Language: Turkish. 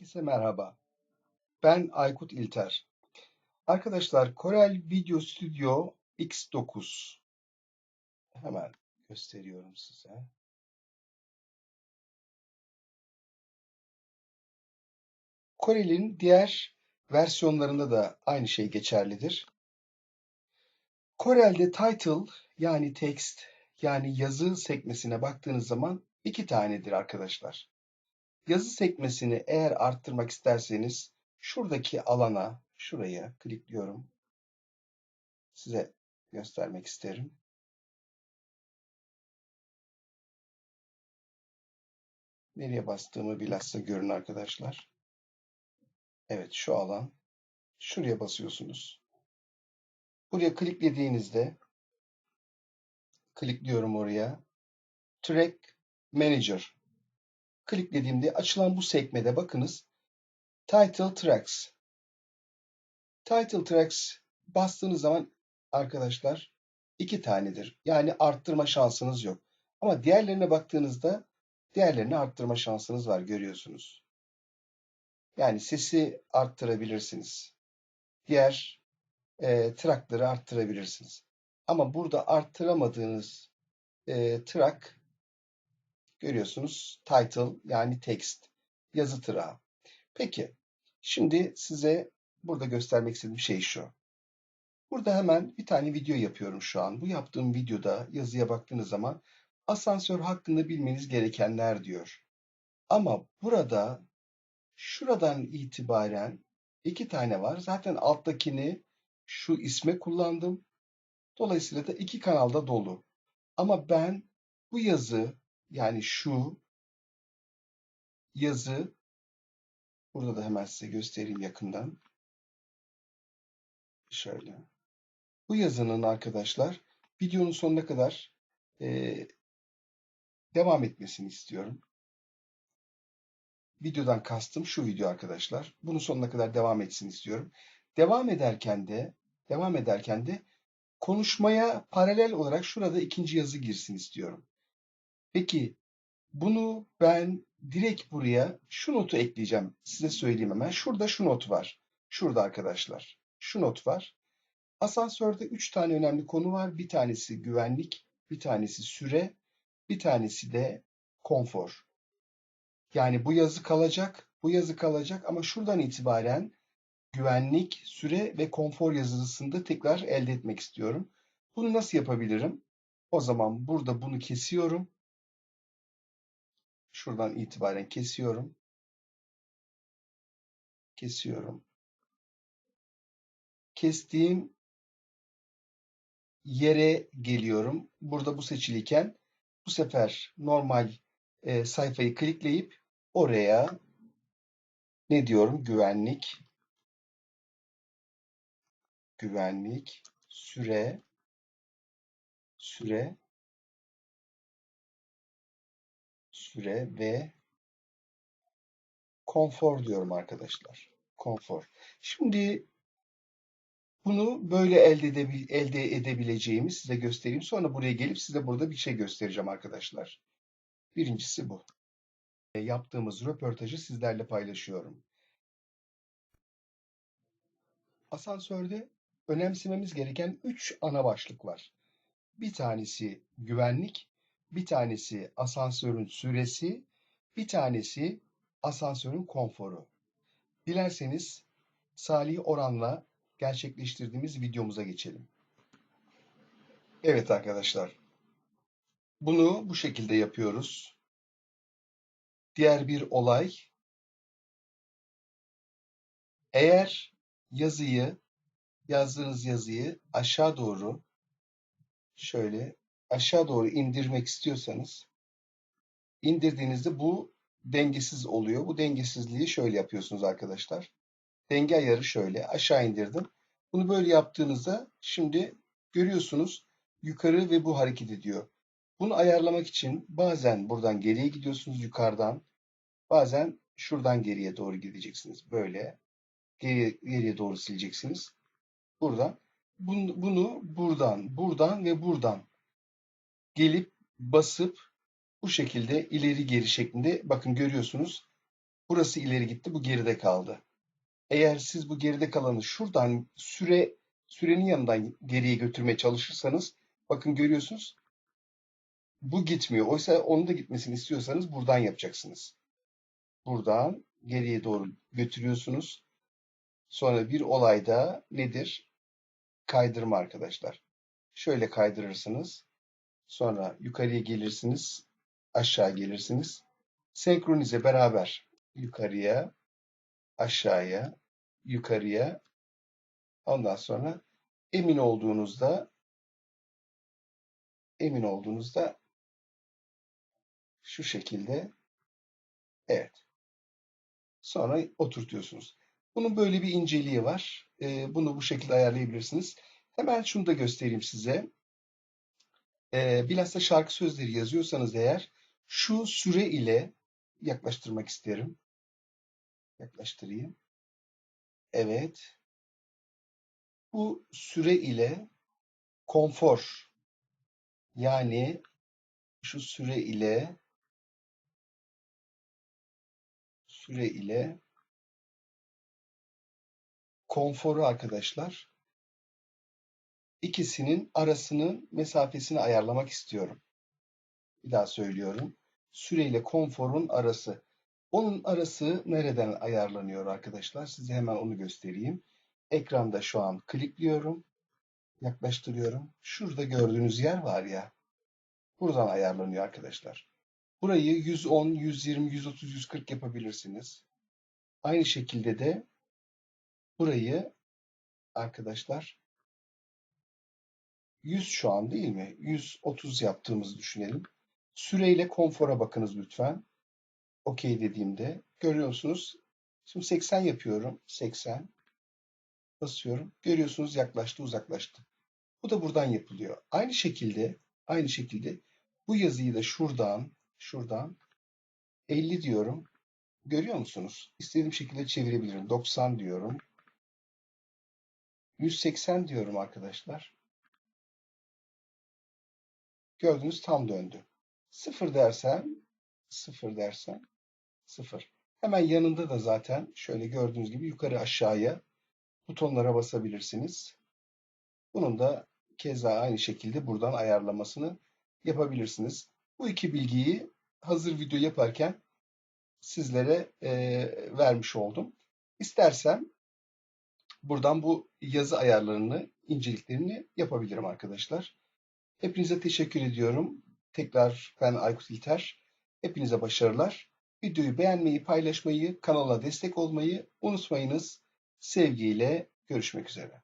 Herkese merhaba. Ben Aykut İlter. Arkadaşlar Corel Video Studio X9 hemen gösteriyorum size. Corel'in diğer versiyonlarında da aynı şey geçerlidir. Corel'de title yani text yani yazı sekmesine baktığınız zaman iki tanedir arkadaşlar. Yazı sekmesini eğer arttırmak isterseniz şuradaki alana, şuraya klikliyorum. Size göstermek isterim. Nereye bastığımı bilhassa görün arkadaşlar. Evet şu alan. Şuraya basıyorsunuz. Buraya kliklediğinizde klikliyorum oraya. Track Manager kliklediğimde açılan bu sekmede bakınız Title Tracks. Title Tracks bastığınız zaman arkadaşlar iki tanedir. Yani arttırma şansınız yok. Ama diğerlerine baktığınızda diğerlerini arttırma şansınız var görüyorsunuz. Yani sesi arttırabilirsiniz. Diğer e, trackları arttırabilirsiniz. Ama burada arttıramadığınız e, track Görüyorsunuz title yani text, yazı tırağı. Peki şimdi size burada göstermek istediğim şey şu. Burada hemen bir tane video yapıyorum şu an. Bu yaptığım videoda yazıya baktığınız zaman asansör hakkında bilmeniz gerekenler diyor. Ama burada şuradan itibaren iki tane var. Zaten alttakini şu isme kullandım. Dolayısıyla da iki kanalda dolu. Ama ben bu yazı yani şu yazı burada da hemen size göstereyim yakından. Şöyle. Bu yazının arkadaşlar videonun sonuna kadar e, devam etmesini istiyorum. Videodan kastım şu video arkadaşlar. Bunun sonuna kadar devam etsin istiyorum. Devam ederken de devam ederken de konuşmaya paralel olarak şurada ikinci yazı girsin istiyorum. Peki bunu ben direkt buraya şu notu ekleyeceğim. Size söyleyeyim hemen. Şurada şu not var. Şurada arkadaşlar. Şu not var. Asansörde üç tane önemli konu var. Bir tanesi güvenlik, bir tanesi süre, bir tanesi de konfor. Yani bu yazı kalacak, bu yazı kalacak ama şuradan itibaren güvenlik, süre ve konfor yazısını da tekrar elde etmek istiyorum. Bunu nasıl yapabilirim? O zaman burada bunu kesiyorum. Şuradan itibaren kesiyorum. Kesiyorum. Kestiğim yere geliyorum. Burada bu seçiliyken bu sefer normal e, sayfayı klikleyip oraya ne diyorum? Güvenlik güvenlik süre süre süre ve konfor diyorum arkadaşlar. Konfor. Şimdi bunu böyle elde, edebil elde edebileceğimi size göstereyim. Sonra buraya gelip size burada bir şey göstereceğim arkadaşlar. Birincisi bu. Yaptığımız röportajı sizlerle paylaşıyorum. Asansörde önemsememiz gereken üç ana başlık var. Bir tanesi güvenlik, bir tanesi asansörün süresi, bir tanesi asansörün konforu. Dilerseniz Salih Oran'la gerçekleştirdiğimiz videomuza geçelim. Evet arkadaşlar. Bunu bu şekilde yapıyoruz. Diğer bir olay. Eğer yazıyı, yazdığınız yazıyı aşağı doğru şöyle aşağı doğru indirmek istiyorsanız indirdiğinizde bu dengesiz oluyor. Bu dengesizliği şöyle yapıyorsunuz arkadaşlar. Denge ayarı şöyle aşağı indirdim. Bunu böyle yaptığınızda şimdi görüyorsunuz yukarı ve bu hareket ediyor. Bunu ayarlamak için bazen buradan geriye gidiyorsunuz yukarıdan. Bazen şuradan geriye doğru gideceksiniz. Böyle geriye, geriye doğru sileceksiniz. Buradan. Bunu, bunu buradan, buradan ve buradan gelip basıp bu şekilde ileri geri şeklinde bakın görüyorsunuz Burası ileri gitti, bu geride kaldı. Eğer siz bu geride kalanı şuradan süre sürenin yanından geriye götürmeye çalışırsanız bakın görüyorsunuz bu gitmiyor. Oysa onun da gitmesini istiyorsanız buradan yapacaksınız. Buradan geriye doğru götürüyorsunuz. Sonra bir olayda nedir? Kaydırma arkadaşlar. Şöyle kaydırırsınız. Sonra yukarıya gelirsiniz. Aşağı gelirsiniz. Senkronize beraber yukarıya, aşağıya, yukarıya. Ondan sonra emin olduğunuzda emin olduğunuzda şu şekilde evet. Sonra oturtuyorsunuz. Bunun böyle bir inceliği var. Ee, bunu bu şekilde ayarlayabilirsiniz. Hemen şunu da göstereyim size. Ee, bilhassa şarkı sözleri yazıyorsanız eğer şu süre ile yaklaştırmak isterim. Yaklaştırayım. Evet. Bu süre ile konfor yani şu süre ile süre ile konforu arkadaşlar ikisinin arasının mesafesini ayarlamak istiyorum. Bir daha söylüyorum. Süre ile konforun arası. Onun arası nereden ayarlanıyor arkadaşlar? Size hemen onu göstereyim. Ekranda şu an klikliyorum. Yaklaştırıyorum. Şurada gördüğünüz yer var ya. Buradan ayarlanıyor arkadaşlar. Burayı 110, 120, 130, 140 yapabilirsiniz. Aynı şekilde de burayı arkadaşlar 100 şu an değil mi? 130 yaptığımızı düşünelim. Süreyle konfora bakınız lütfen. OK dediğimde görüyorsunuz. Şimdi 80 yapıyorum. 80 basıyorum. Görüyorsunuz yaklaştı, uzaklaştı. Bu da buradan yapılıyor. Aynı şekilde, aynı şekilde bu yazıyı da şuradan, şuradan 50 diyorum. Görüyor musunuz? İstediğim şekilde çevirebilirim. 90 diyorum. 180 diyorum arkadaşlar. Gördünüz tam döndü. 0 dersem 0 dersem 0. Hemen yanında da zaten şöyle gördüğünüz gibi yukarı aşağıya butonlara basabilirsiniz. Bunun da keza aynı şekilde buradan ayarlamasını yapabilirsiniz. Bu iki bilgiyi hazır video yaparken sizlere e, vermiş oldum. İstersem buradan bu yazı ayarlarını, inceliklerini yapabilirim arkadaşlar. Hepinize teşekkür ediyorum. Tekrar ben Aykut İlter. Hepinize başarılar. Videoyu beğenmeyi, paylaşmayı, kanala destek olmayı unutmayınız. Sevgiyle görüşmek üzere.